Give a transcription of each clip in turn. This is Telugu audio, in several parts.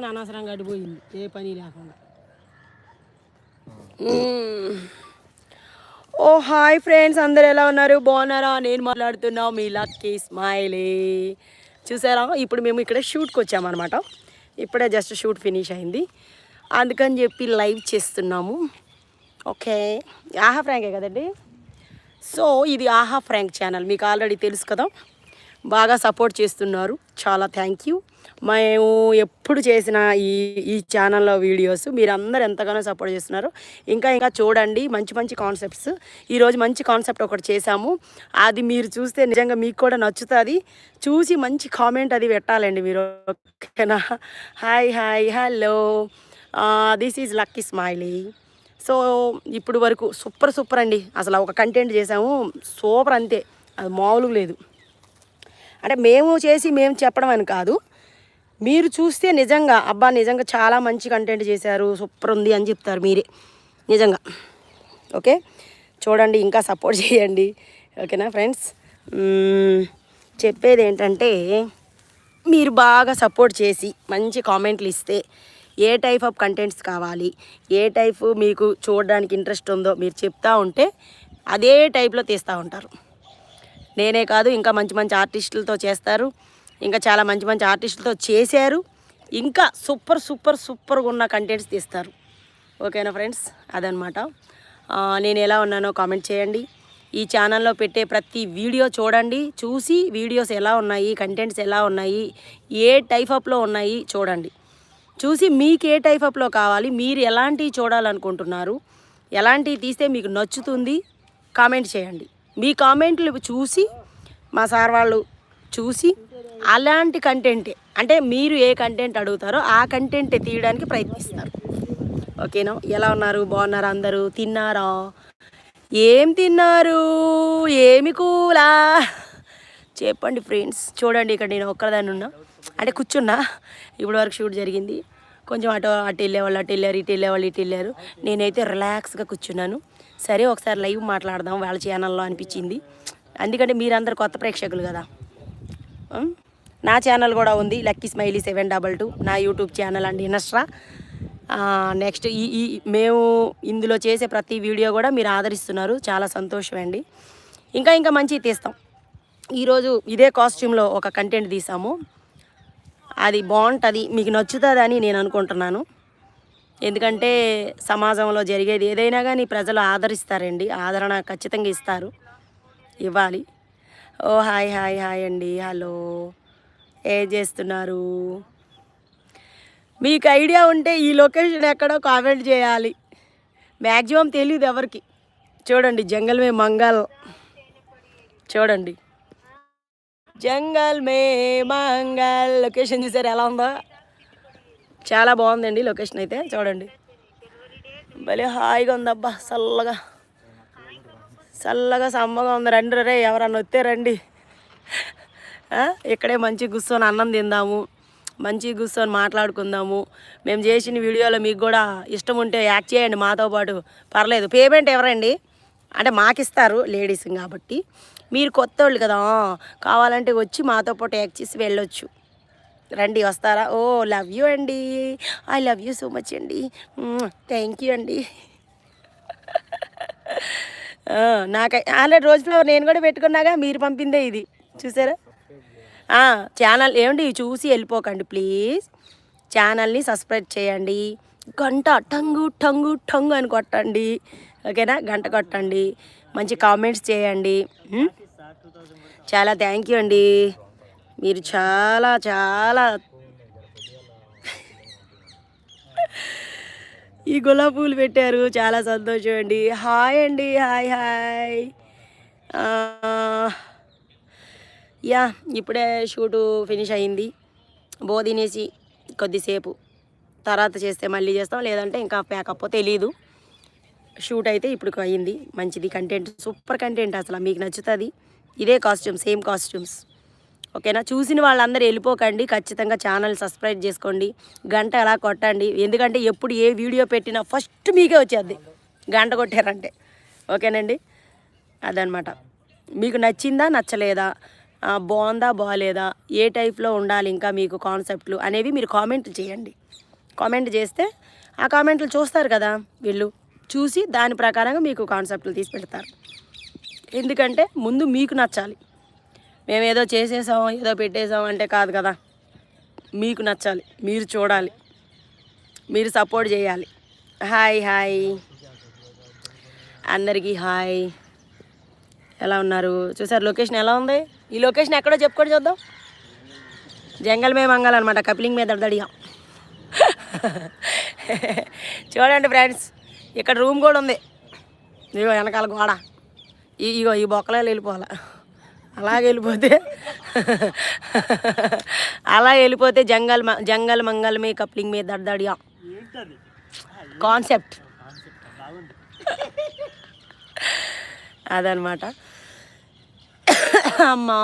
చేసుకొని అనవసరంగా అడిపోయింది ఏ పని లేకుండా. ఓ హాయ్ ఫ్రెండ్స్ అందరు ఎలా ఉన్నారు? బాగున్నారా? నేను మాట్లాడుతున్నా మీ లక్కీ స్మైలీ. చూసారా? ఇప్పుడు మేము ఇక్కడ షూట్కి వచ్చామన్నమాట. ఇప్పుడే జస్ట్ షూట్ ఫినిష్ అయింది. అందుకని చెప్పి లైవ్ చేస్తున్నాము. ఓకే. ఆహా ఫ్రాంకే కదండి? సో ఇది ఆహా ఫ్రాంక్ ఛానల్. మీకు ఆల్రెడీ తెలుసు కదా? బాగా సపోర్ట్ చేస్తున్నారు. చాలా థ్యాంక్ యూ. మేము ఎప్పుడు చేసిన ఈ ఈ ఛానల్లో వీడియోస్ మీరు అందరు ఎంతగానో సపోర్ట్ చేస్తున్నారు. ఇంకా ఇంకా చూడండి మంచి మంచి కాన్సెప్ట్స్. ఈరోజు మంచి కాన్సెప్ట్ ఒకటి చేశాము. అది మీరు చూస్తే నిజంగా మీకు కూడా నచ్చుతుంది. చూసి మంచి కామెంట్ అది పెట్టాలండి మీరు ఓకేనా? Hi hi hello. This is lucky smiley. So ఇప్పుడు వరకు సూపర్ సూపర్ అండి. అసలు ఒక కంటెంట్ చేసాము సూపర్ అంతే. అది మామూలుగా లేదు. అంటే మేము చేసి మేము చెప్పడం అని కాదు. మీరు చూస్తే నిజంగా అబ్బా నిజంగా చాలా మంచి కంటెంట్ చేశారు సూపర్ ఉంది అని చెప్తారు మీరే. నిజంగా. ఓకే? చూడండి ఇంకా సపోర్ట్ చేయండి. ఓకేనా ఫ్రెండ్స్ చెప్పేది ఏంటంటే మీరు బాగా సపోర్ట్ చేసి మంచి కామెంట్లు ఇస్తే ఏ టైప్ ఆఫ్ కంటెంట్స్ కావాలి ఏ టైప్ మీకు చూడడానికి ఇంట్రెస్ట్ ఉందో మీరు చెప్తా ఉంటే అదే టైప్లో తీస్తూ ఉంటారు. నేనే కాదు ఇంకా మంచి మంచి ఆర్టిస్టులతో చేస్తారు. ఇంకా చాలా మంచి మంచి ఆర్టిస్టులతో చేశారు. ఇంకా సూపర్ సూపర్ సూపర్గా ఉన్న కంటెంట్స్ తీస్తారు. ఓకేనా ఫ్రెండ్స్? అదనమాట నేను ఎలా ఉన్నానో కామెంట్ చేయండి. ఈ ఛానల్లో పెట్టే ప్రతి వీడియో చూడండి. చూసి వీడియోస్ ఎలా ఉన్నాయి కంటెంట్స్ ఎలా ఉన్నాయి ఏ టైప్ అప్లో ఉన్నాయి చూడండి. చూసి మీకు ఏ టైప్ అప్లో కావాలి మీరు ఎలాంటివి చూడాలనుకుంటున్నారు ఎలాంటివి తీస్తే మీకు నచ్చుతుంది కామెంట్ చేయండి. మీ కామెంట్లు చూసి మా సార్ వాళ్ళు చూసి అలాంటి కంటెంటే అంటే మీరు ఏ కంటెంట్ అడుగుతారో ఆ కంటెంటే తీయడానికి ప్రయత్నిస్తారు. ఓకేనా? ఎలా ఉన్నారు? బాగున్నారా అందరూ? తిన్నారా? ఏం తిన్నారు? ఏమి కూలా? చెప్పండి ఫ్రెండ్స్. చూడండి ఇక్కడ నేను ఒక్కదాన్ని ఉన్నా. అంటే కూర్చున్నా. ఇప్పుడు వరకు షూట్ జరిగింది. కొంచెం అటు అటు వెళ్ళేవాళ్ళు అటు వెళ్ళారు ఇటు వెళ్ళేవాళ్ళు ఇటు వెళ్ళారు. నేనైతే రిలాక్స్గా కూర్చున్నాను. సరే ఒకసారి లైవ్ మాట్లాడదాం వాళ్ళ ఛానల్లో అనిపించింది. ఎందుకంటే మీరందరు కొత్త ప్రేక్షకులు కదా. నా ఛానల్ కూడా ఉంది lucky smiley seven double two. నా యూట్యూబ్ ఛానల్ అండి ఇనస్ట్రా నెక్స్ట్ ఈ ఈ మేము ఇందులో చేసే ప్రతి వీడియో కూడా మీరు ఆదరిస్తున్నారు. చాలా సంతోషం అండి. ఇంకా ఇంకా మంచివి తీస్తాం. ఈరోజు ఇదే కాస్ట్యూమ్లో ఒక కంటెంట్ తీసాము. అది బాగుంటుంది మీకు నచ్చుతుందని నేను అనుకుంటున్నాను. ఎందుకంటే సమాజంలో జరిగేది ఏదైనా కానీ ప్రజలు ఆదరిస్తారండి ఆదరణ ఖచ్చితంగా ఇస్తారు ఇవ్వాలి. ఓ హాయ్ హాయ్ హాయ్ అండి. హలో. ఏం చేస్తున్నారు? మీకు ఐడియా ఉంటే ఈ లొకేషన్ ఎక్కడో కామెంట్ చేయాలి. మ్యాక్సిమం తెలియదు ఎవరికి. చూడండి జంగల్ మే మంగల్. చూడండి. జంగల్ మే మంగల్. లొకేషన్ చూసారు? ఎలా ఉందో? చాలా బాగుందండి లొకేషన్ అయితే చూడండి. భలే హాయిగా ఉందబ్బా చల్లగా. చల్లగా సమ్మగా ఉంది. రండి రే ఎవరన్నా వస్తే రండి. ఇక్కడే మంచి కూర్చొని అన్నం తిందాము మంచి కూర్చొని మాట్లాడుకుందాము. మేము చేసిన వీడియోలో మీకు కూడా ఇష్టం ఉంటే యాక్ట్ చేయండి మాతో పాటు. పర్లేదు పేమెంట్ ఎవరండి? అంటే మాకిస్తారు లేడీస్ కాబట్టి. మీరు కొత్త వాళ్ళు కదా కావాలంటే వచ్చి మాతో పాటు యాక్ట్ చేసి వెళ్ళొచ్చు. రండి వస్తారా? ఓ లవ్ యూ అండి. I love you so much అండి. థ్యాంక్ యూ అండి. నాకు ఆల్రెడీ రోజు ఫ్లవర్ నేను కూడా పెట్టుకున్నాగా మీరు పంపిందే ఇది. చూసారా? ఛానల్ ఏమండి చూసి వెళ్ళిపోకండి ప్లీజ్. ఛానల్ని సబ్స్క్రైబ్ చేయండి. గంట టంగు టంగు టంగు అని కొట్టండి. ఓకేనా? గంట కొట్టండి. మంచి కామెంట్స్ చేయండి. చాలా థ్యాంక్ యూ అండి. మీరు చాలా చాలా ఈ గులాబీ పూలు పెట్టారు. చాలా సంతోషం అండి. హాయ్ అండి. Hi hi. యా ఇప్పుడే షూటు ఫినిష్ అయింది. బో తినేసి కొద్దిసేపు తర్వాత చేస్తే మళ్ళీ చేస్తాం. లేదంటే ఇంకా ప్యాకప్ తెలీదు. షూట్ అయితే ఇప్పుడు అయ్యింది మంచిది. కంటెంట్ సూపర్ కంటెంట్ అసలు. మీకు నచ్చుతుంది. ఇదే కాస్ట్యూమ్ సేమ్ కాస్ట్యూమ్స్ ఓకేనా? చూసిన వాళ్ళందరూ వెళ్ళిపోకండి. ఖచ్చితంగా ఛానల్ సబ్స్క్రైబ్ చేసుకోండి. గంట అలా కొట్టండి. ఎందుకంటే ఎప్పుడు ఏ వీడియో పెట్టినా ఫస్ట్ మీకే వచ్చేది. గంట కొట్టారంటే. ఓకేనండి? అదనమాట. మీకు నచ్చిందా నచ్చలేదా? బాగుందా బాగాలేదా ఏ టైప్లో ఉండాలి ఇంకా మీకు కాన్సెప్ట్లు అనేవి మీరు కామెంట్ చేయండి. కామెంట్ చేస్తే ఆ కామెంట్లు చూస్తారు కదా వీళ్ళు. చూసి దాని ప్రకారంగా మీకు కాన్సెప్ట్లు తీసి పెడతారు. ఎందుకంటే ముందు మీకు నచ్చాలి. మేము ఏదో చేసేసాం ఏదో పెట్టేసాం అంటే కాదు కదా. మీకు నచ్చాలి మీరు చూడాలి మీరు సపోర్ట్ చేయాలి. హాయ్ హాయ్ అందరికీ హాయ్ ఎలా ఉన్నారు? చూసారు లొకేషన్ ఎలా ఉంది? ఈ లొకేషన్ ఎక్కడో చెప్పుకొని చూద్దాం. జంగల్ మే మంగల్ అనమాట కపిలింగ్ మీద దడిగా చూడండి ఫ్రెండ్స్ ఇక్కడ రూమ్ కూడా ఉంది. ఇగో వెనకాల గోడ. ఇగో ఈ బొక్కలో వెళ్ళిపోవాలి. అలాగే వెళ్ళిపోతే అలా వెళ్ళిపోతే జంగల్ జంగల్ మంగల్ మే కప్లింగ్ మీద దడిగా కాన్సెప్ట్. అదనమాట. అమ్మా.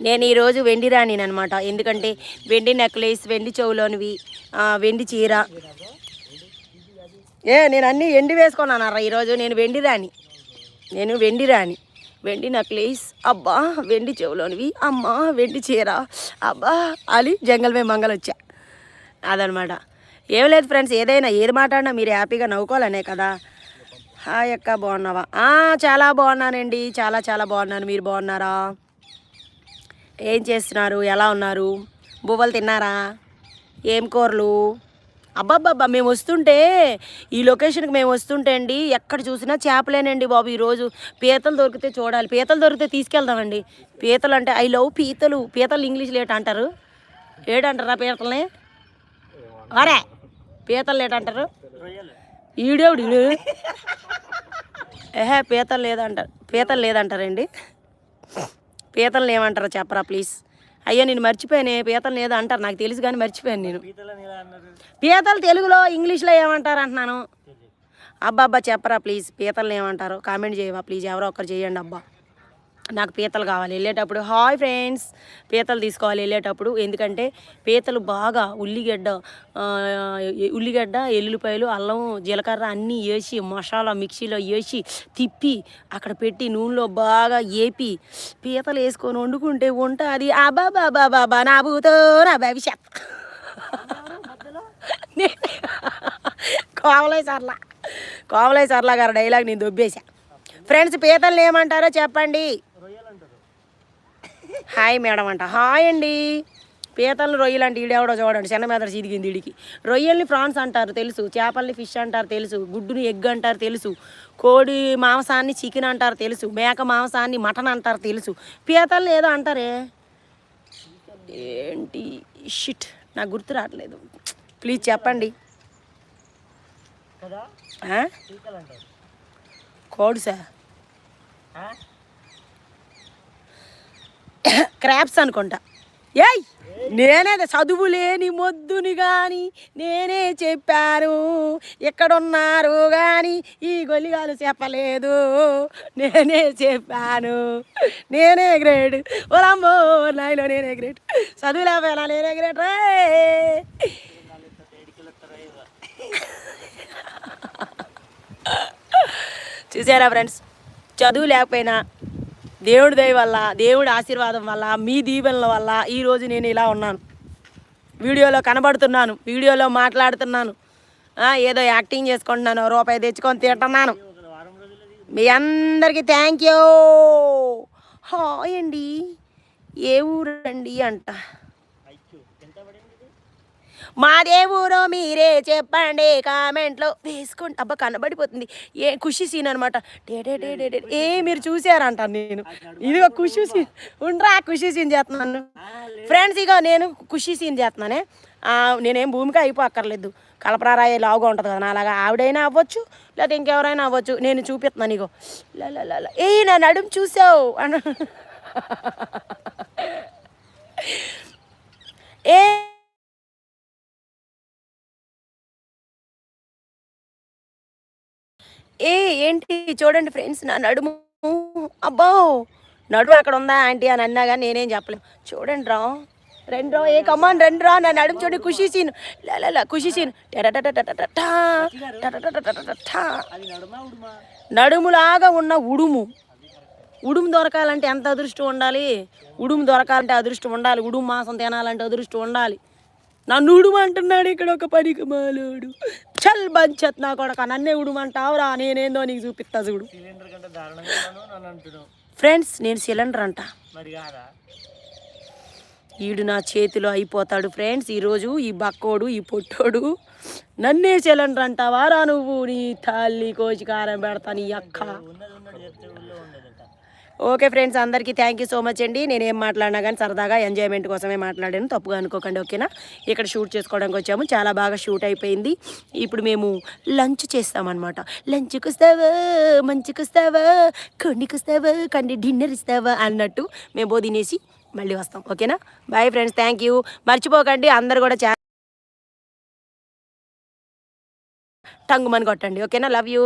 నేను ఈరోజు వెండి రాణిని అనమాట ఎందుకంటే వెండి నెక్లెస్ వెండి చెవులోనివి వెండి చీర. ఏ నేను అన్నీ ఎండి వేసుకున్నానరా. ఈరోజు నేను వెండి రాణి. నేను వెండి రాణి. వెండి నక్లేస్. అబ్బా వెండి చెవులోనివి. అమ్మా వెండి చీర. అబ్బా అని జంగల్ మే మంగళ వచ్చా అదనమాట. ఏం లేదు ఫ్రెండ్స్ ఏదైనా ఏది మాట్లాడినా మీరు హ్యాపీగా నవ్వుకోవాలనే కదా. హాయ్ అక్క బాగున్నావా? చాలా బాగున్నానండి. చాలా చాలా బాగున్నాను. మీరు బాగున్నారా? ఏం చేస్తున్నారు? ఎలా ఉన్నారు? బువ్వలు తిన్నారా? ఏం కూరలు? అబ్బాబ్బాబ్బా మేము వస్తుంటే ఈ లొకేషన్కి మేము వస్తుంటే అండి ఎక్కడ చూసినా చేపలేనండి బాబు ఈరోజు పీతలు దొరికితే చూడాలి. పీతలు దొరికితే తీసుకెళ్దామండి. పీతలు అంటే ఐ లవ్ పీతలు. పీతలు ఇంగ్లీష్లో ఏటంటారు ఏడంటారా పీతల్ని? అరే పీతలు ఏటంటారు ఈడేవుడు ఏహే పీతలు లేదంటారు పీతలు లేదంటారండి. పీతలు ఏమంటారా చెప్పరా ప్లీజ్. అయ్యో నేను మర్చిపోయాను. పీతలు ఏదో అంటారు. నాకు తెలుసు కానీ మర్చిపోయాను నేను. పీతలు తెలుగులో ఇంగ్లీష్లో ఏమంటారు అంటున్నాను? అబ్బా అబ్బా చెప్పరా ప్లీజ్. పీతలు ఏమంటారు? కామెంట్ చేయవా ప్లీజ్. ఎవరో ఒకరు చేయండి అబ్బా. నాకు పీతలు కావాలి. వెళ్ళేటప్పుడు హాయ్ ఫ్రెండ్స్. పీతలు తీసుకోవాలి వెళ్ళేటప్పుడు. ఎందుకంటే పీతలు బాగా ఉల్లిగడ్డ ఉల్లిగడ్డ ఎల్లుల్లిపాయలు అల్లం జీలకర్ర అన్నీ వేసి మసాలా మిక్సీలో వేసి తిప్పి అక్కడ పెట్టి నూనెలో బాగా ఏపి పీతలు వేసుకొని వండుకుంటే వంట అది అబా బాబా బాబా నా భూతో నా భవిష్యత్. కోవలై సర్లా కోవలై సర్లా గారు డైలాగ్ నేను దొబ్బేశా. ఫ్రెండ్స్ పీతలు ఏమంటారో చెప్పండి. హాయ్ మేడం అంట. హాయ్ అండి. పీతలను రొయ్యలు అంటే ఈడెవడో చూడండి చిన్న మెదడు చీదిగింది ఈడికి. రొయ్యల్ని ఫ్రాన్స్ అంటారు తెలుసు చేపల్ని ఫిష్ అంటారు తెలుసు గుడ్డుని ఎగ్ అంటారు తెలుసు కోడి మాంసాన్ని చికెన్ అంటారు తెలుసు మేక మాంసాన్ని మటన్ అంటారు తెలుసు. పీతల్ని ఏదో అంటారే? ఏంటి? షిట్ నాకు గుర్తు రావట్లేదు. ప్లీజ్ చెప్పండి? కోడి సార్. క్రాప్స్ అనుకుంటా. ఏయ్ నేనే చదువు లేని మొద్దుని కానీ నేనే చెప్పాను. ఎక్కడున్నారు కానీ ఈ గొలిగాలు చెప్పలేదు. నేనే చెప్పాను. నేనే గ్రేట్ ఓలమ్మో నాయలో నేనే గ్రేట్ చదువు లేకపోయినా నేనే గ్రేట్ రే. చూసారా ఫ్రెండ్స్? చదువు లేకపోయినా దేవుడి దయ వల్ల దేవుడి ఆశీర్వాదం వల్ల మీ దీవెనల వల్ల ఈరోజు నేను ఇలా ఉన్నాను. వీడియోలో కనబడుతున్నాను వీడియోలో మాట్లాడుతున్నాను. ఏదో యాక్టింగ్ చేసుకుంటున్నాను రూపాయి తెచ్చుకొని తింటున్నాను. మీ అందరికీ థ్యాంక్ యూ హాయ్ అండి. ఏ ఊరండి అంట? మాదే ఊరో మీరే చెప్పండి కామెంట్లో. వేసుకోండి. అబ్బా కనబడిపోతుంది. ఏ ఖుషి సీన్ అనమాట ఏ మీరు చూసారంట నేను. ఇదిగో ఖుషి సీన్ ఉండరా ఖుషి సీన్ చేస్తున్నాను. ఫ్రెండ్స్ ఇగో నేను ఖుషి సీన్ చేస్తున్నానే. నేనేం భూమికి అయిపోక్కర్లేదు. కలపరారాయే లావుగా ఉంటుంది కదా అలాగా ఆవిడైనా అవ్వచ్చు లేదా ఇంకెవరైనా అవ్వచ్చు. నేను చూపిస్తున్నాను ఇగో. లా ఏ నా నడుము చూసావు? అన్న ఏ ఏ ఏంటి చూడండి ఫ్రెండ్స్ నా నడుము అబ్బో నడుము అక్కడ ఉందా ఆంటీ అని అన్నా కానీ నేనేం చెప్పలేము చూడండి రా రెండు రా ఏ కమాన్ రెండు రా నా నడుము చూడండి ఖుషి సీన్ లా ఖుషి సీన్ నడుములాగా ఉన్న ఉడుము ఉడుము దొరకాలంటే ఎంత అదృష్టం ఉండాలి ఉడుము దొరకాలంటే అదృష్టం ఉండాలి ఉడుము మాసం తినాలంటే అదృష్టం ఉండాలి నన్ను ఉడుము అంటున్నాడు ఇక్కడ ఒక పనికి మాలోడు చల్ బంచత్ నా కొడక నన్నే ఉడుమంటావురా నేనేందో నీకు చూపిస్తా చూడు. ఫ్రెండ్స్ నేను సిలిండర్ అంట. ఈడు నా చేతిలో అయిపోతాడు ఫ్రెండ్స్ ఈరోజు ఈ బక్కోడు ఈ పొట్టోడు. నన్నే సిలిండర్ అంటావారా నువ్వు? నీ తల్లి కోచి కారం పెడతా నీ అక్క. ఓకే ఫ్రెండ్స్ అందరికీ థ్యాంక్ యూ సో మచ్ అండి. నేను ఏం మాట్లాడినా కానీ సరదాగా ఎంజాయ్మెంట్ కోసమే మాట్లాడాను. తప్పుగా అనుకోకండి ఓకేనా? ఇక్కడ షూట్ చేసుకోవడానికి వచ్చాము. చాలా బాగా షూట్ అయిపోయింది. ఇప్పుడు మేము లంచ్ చేస్తామన్నమాట. లంచ్కి వస్తావా? మంచికి వస్తావా? కొండికి వస్తావా? కండి డిన్నర్ ఇస్తావా? అన్నట్టు మేము బో తినేసి మళ్ళీ వస్తాం. ఓకేనా? బాయ్ ఫ్రెండ్స్ థ్యాంక్ యూ మర్చిపోకండి అందరు కూడా చాలా టంగుమని కొట్టండి ఓకేనా? Love you